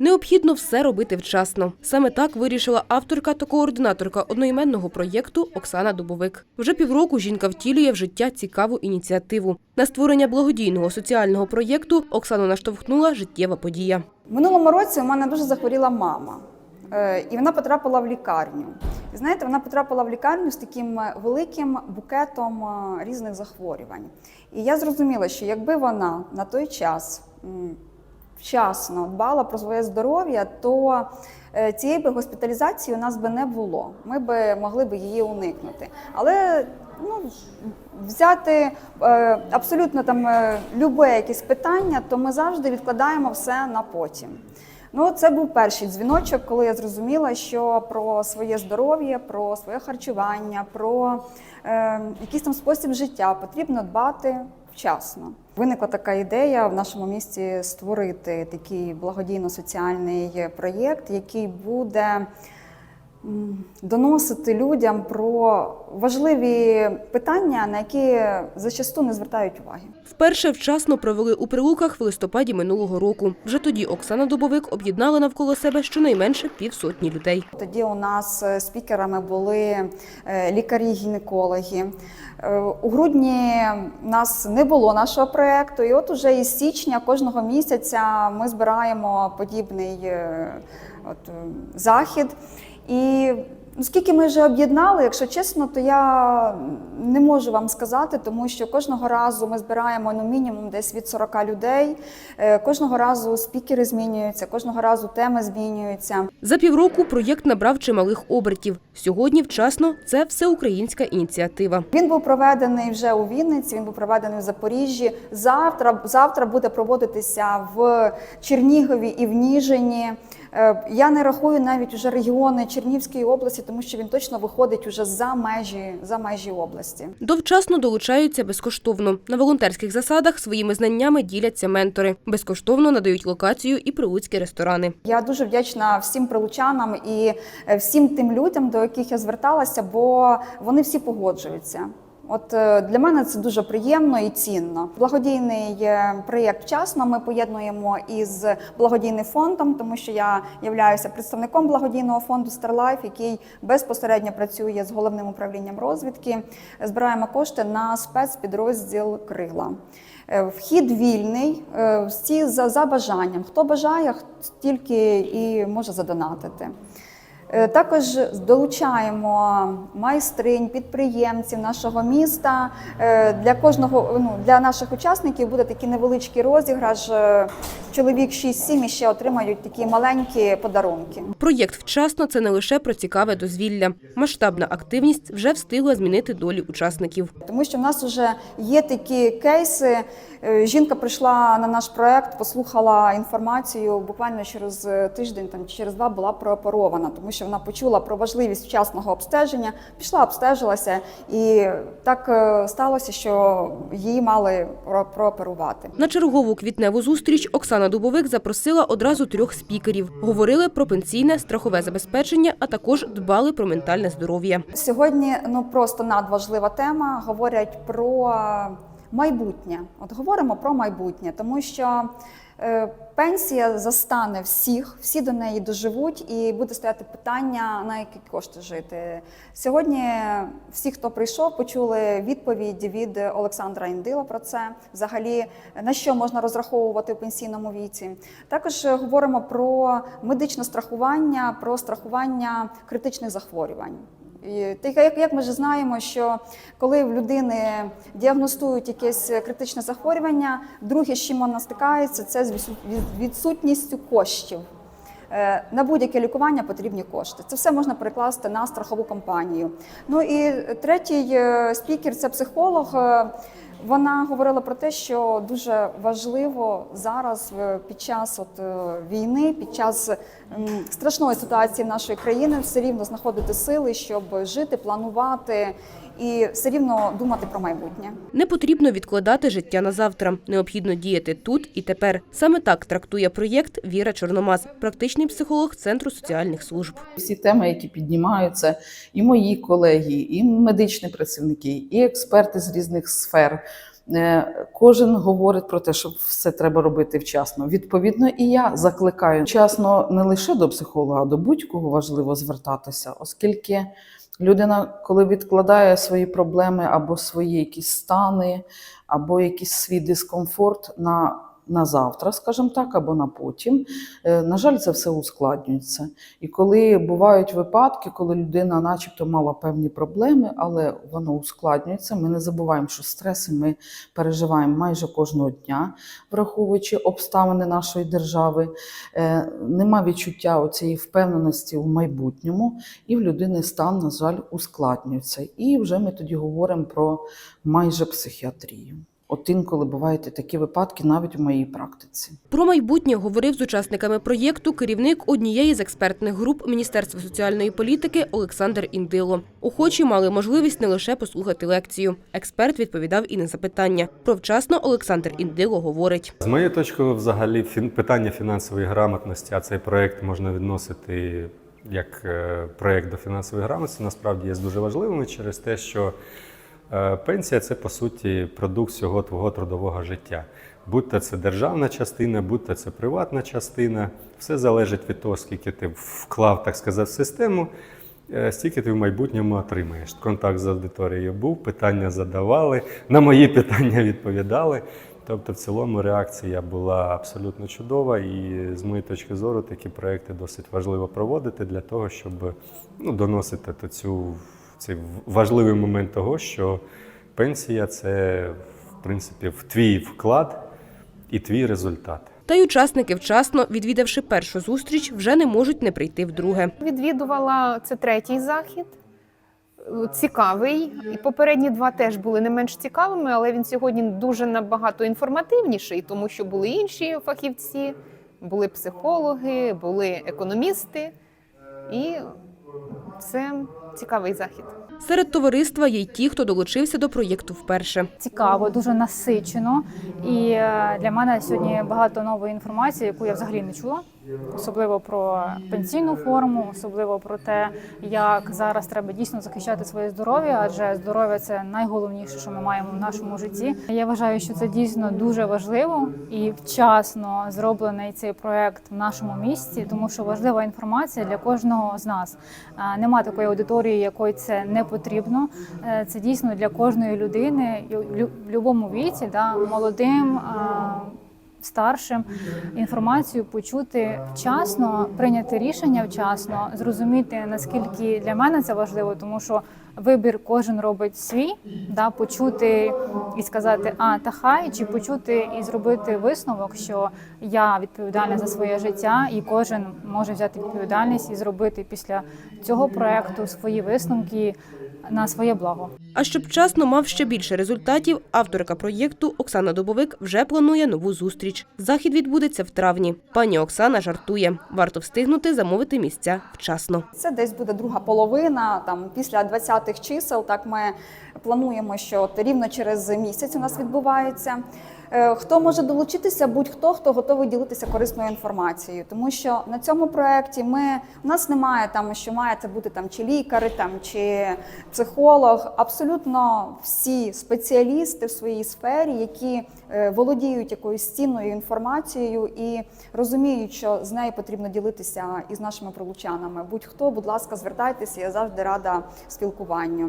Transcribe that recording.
Необхідно все робити вчасно. Саме так вирішила авторка та координаторка одноіменного проєкту Оксана Дубовик. Вже півроку жінка втілює в життя цікаву ініціативу. На створення благодійного соціального проєкту Оксану наштовхнула життєва подія. Минулому році у мене дуже захворіла мама, е, і вона потрапила в лікарню. І знаєте, вона потрапила в лікарню з таким е, великим букетом е, різних захворювань. І я зрозуміла, що якби вона на той час вчасно дбала про своє здоров'я, то е, цієї би госпіталізації у нас би не було. Ми би могли би її уникнути. Але ну, взяти е, абсолютно там е, любе якесь питання, то ми завжди відкладаємо все на потім. Ну, це був перший дзвіночок, коли я зрозуміла, що про своє здоров'я, про своє харчування, про е, якийсь там спосіб життя потрібно дбати вчасно. Виникла така ідея в нашому місті створити такий благодійно-соціальний проєкт, який буде доносити людям про важливі питання, на які зачасту не звертають уваги. Вперше вчасно провели у прилуках в листопаді минулого року. Вже тоді Оксана Дубовик об'єднала навколо себе щонайменше півсотні людей. Тоді у нас е, спікерами були е, лікарі-гінекологи. Е, У грудні нас не було нашого проєкту, і от уже із січня кожного місяця ми збираємо подібний от, захід. І скільки ми вже об'єднали, якщо чесно, то я не можу вам сказати, тому що кожного разу ми збираємо ну, мінімум десь від 40 людей. Е, Кожного разу спікери змінюються, кожного разу теми змінюються. За півроку проєкт набрав чималих обертів. Сьогодні вчасно це всеукраїнська ініціатива. Він був проведений вже у Вінниці, він був проведений в Запоріжжі. Завтра, завтра буде проводитися в Чернігові і в Ніжині. Е, Я не рахую навіть уже регіони Чернівської області, тому що він точно виходить уже за межі, за межі області. Довчасно долучаються безкоштовно. На волонтерських засадах своїми знаннями діляться ментори. Безкоштовно надають локацію і прилуцькі ресторани. Я дуже вдячна всім прилучанам і е, всім тим людям, до яких я зверталася, бо вони всі погоджуються. От е, для мене це дуже приємно і цінно. Благодійний е, проєкт вчасно ми поєднуємо із благодійним фондом, тому що я являюся представником благодійного фонду Старлайф, який безпосередньо працює з головним управлінням розвідки. Збираємо кошти на спецпідрозділ Крила. Е, Вхід вільний, всі за, за бажанням. Хто бажає, тільки і може задонатити. Е, Також долучаємо майстринь, підприємців нашого міста. Е, Для кожного ну, для наших учасників буде такий невеличкий розіграш. Е, Чоловік 6-7 і ще отримають такі маленькі подарунки. Проєкт вчасно це не лише про цікаве дозвілля. Масштабна активність вже встигла змінити долі учасників. Тому що в нас вже є такі кейси. Жінка прийшла на наш проект, послухала інформацію. Буквально через тиждень там через два була прооперована, тому що вона почула про важливість вчасного обстеження, пішла, обстежилася, і так е, сталося, що її мали про- прооперувати. На чергову квітневу зустріч Оксана Дубовик запросила одразу трьох спікерів. Говорили про пенсійне страхове забезпечення, а також дбали про ментальне здоров'я. Сьогодні ну просто надважлива тема. Говорять про майбутнє. От говоримо про майбутнє, тому що пенсія застане всіх, всі до неї доживуть, і буде стояти питання, на які кошти жити. Сьогодні всі, хто прийшов, почули відповідь від Олександра Індила про це. Взагалі, на що можна розраховувати в пенсійному віці. Також е, говоримо про медичне страхування, про страхування критичних захворювань. Як, як ми вже знаємо, що коли в людини діагностують якесь критичне захворювання, друге, з чим вона стикається, це з відсутністю коштів. Е, На будь-яке лікування потрібні кошти. Це все можна перекласти на страхову компанію. Ну і третій е, спікер це психолог. Вона говорила про те, що дуже важливо зараз е, під час от е, війни, під час страшної ситуації нашої країни, все рівно знаходити сили, щоб жити, планувати і все рівно думати про майбутнє. Не потрібно відкладати життя на завтра. Необхідно діяти тут і тепер. Саме так трактує проєкт Віра Чорномаз, практичний психолог Центру соціальних служб. Всі теми, які піднімаються, і мої колеги, і медичні працівники, і експерти з різних сфер. Е, Кожен говорить про те, що все треба робити вчасно. Відповідно, і я закликаю вчасно не лише до психолога, а до будь-кого важливо звертатися, оскільки людина, коли відкладає свої проблеми або свої якісь стани, або якийсь свій дискомфорт на, на завтра, скажімо так, або на потім, е, на жаль, це все ускладнюється. І коли бувають випадки, коли людина, начебто, мала певні проблеми, але воно ускладнюється, ми не забуваємо, що стреси ми переживаємо майже кожного дня, враховуючи обставини нашої держави. Е, Нема відчуття цієї впевненості в майбутньому, і в людини стан, на жаль, ускладнюється. І вже ми тоді говоримо про майже психіатрію. От інколи бувають і такі випадки навіть у моїй практиці. Про майбутнє говорив з учасниками проєкту керівник однієї з експертних груп Міністерства соціальної політики Олександр Індило. Охочі мали можливість не лише послухати лекцію. Експерт відповідав і на запитання. Про вчасно Олександр Індило говорить. З моєї точки, взагалі, питання фінансової грамотності, а цей проект можна відносити як е, проект до фінансової грамотності, насправді є дуже важливими через те, що пенсія це по суті продукт всього твого трудового життя. Будь-то це державна частина, будь-то це приватна частина. Все залежить від того, скільки ти вклав, так сказати, в систему. е, Стільки ти в майбутньому отримаєш. Контакт з аудиторією був, питання задавали, на мої питання відповідали. Тобто, в цілому реакція була абсолютно чудова, і з моєї точки зору такі проекти досить важливо проводити для того, щоб ну, доносити цю, цей важливий момент того, що пенсія це в принципі в твій вклад і твій результат. Та й учасники вчасно, відвідавши першу зустріч, вже не можуть не прийти вдруге. Відвідувала це третій захід. Цікавий. І попередні два теж були не менш цікавими, але він сьогодні дуже набагато інформативніший, тому що були інші фахівці, були психологи, були економісти. І це цікавий захід. Серед товариства є й ті, хто долучився до проєкту вперше. цікаво, дуже насичено. І е, для мене сьогодні багато нової інформації, яку я взагалі не чула. Особливо про пенсійну форму, особливо про те, як зараз треба дійсно захищати своє здоров'я, адже здоров'я це найголовніше, що ми маємо в нашому житті. Я вважаю, що це дійсно дуже важливо і вчасно зроблений цей проект в нашому місті, тому що важлива інформація для кожного з нас. Нема такої аудиторії, якої це не потрібно. Е, Це дійсно для кожної людини в будь-якому віці, да, молодим. Старшим інформацію почути вчасно, прийняти рішення вчасно, зрозуміти наскільки для мене це важливо, тому що вибір кожен робить свій, да, почути і сказати, а та хай, чи почути і зробити висновок, що я відповідальна за своє життя, і кожен може взяти відповідальність і зробити після цього проекту свої висновки на своє благо. А щоб вчасно мав ще більше результатів, авторка проєкту Оксана Дубовик вже планує нову зустріч. Захід відбудеться в травні. Пані Оксана жартує. Варто встигнути замовити місця вчасно. Це десь буде друга половина, там після 20-х чисел. Так ми плануємо, що от рівно через місяць у нас відбувається. Е, Хто може долучитися? Будь-хто, хто готовий ділитися корисною інформацією, тому що на цьому проєкті ми у нас немає там, що має це бути там чи лікар, там чи психолог. Абсолютно всі спеціалісти в своїй сфері, які е, володіють якоюсь цінною інформацією і розуміють, що з нею потрібно ділитися із нашими пролучанами. Будь-хто, будь ласка, звертайтеся, я завжди рада спілкуванню.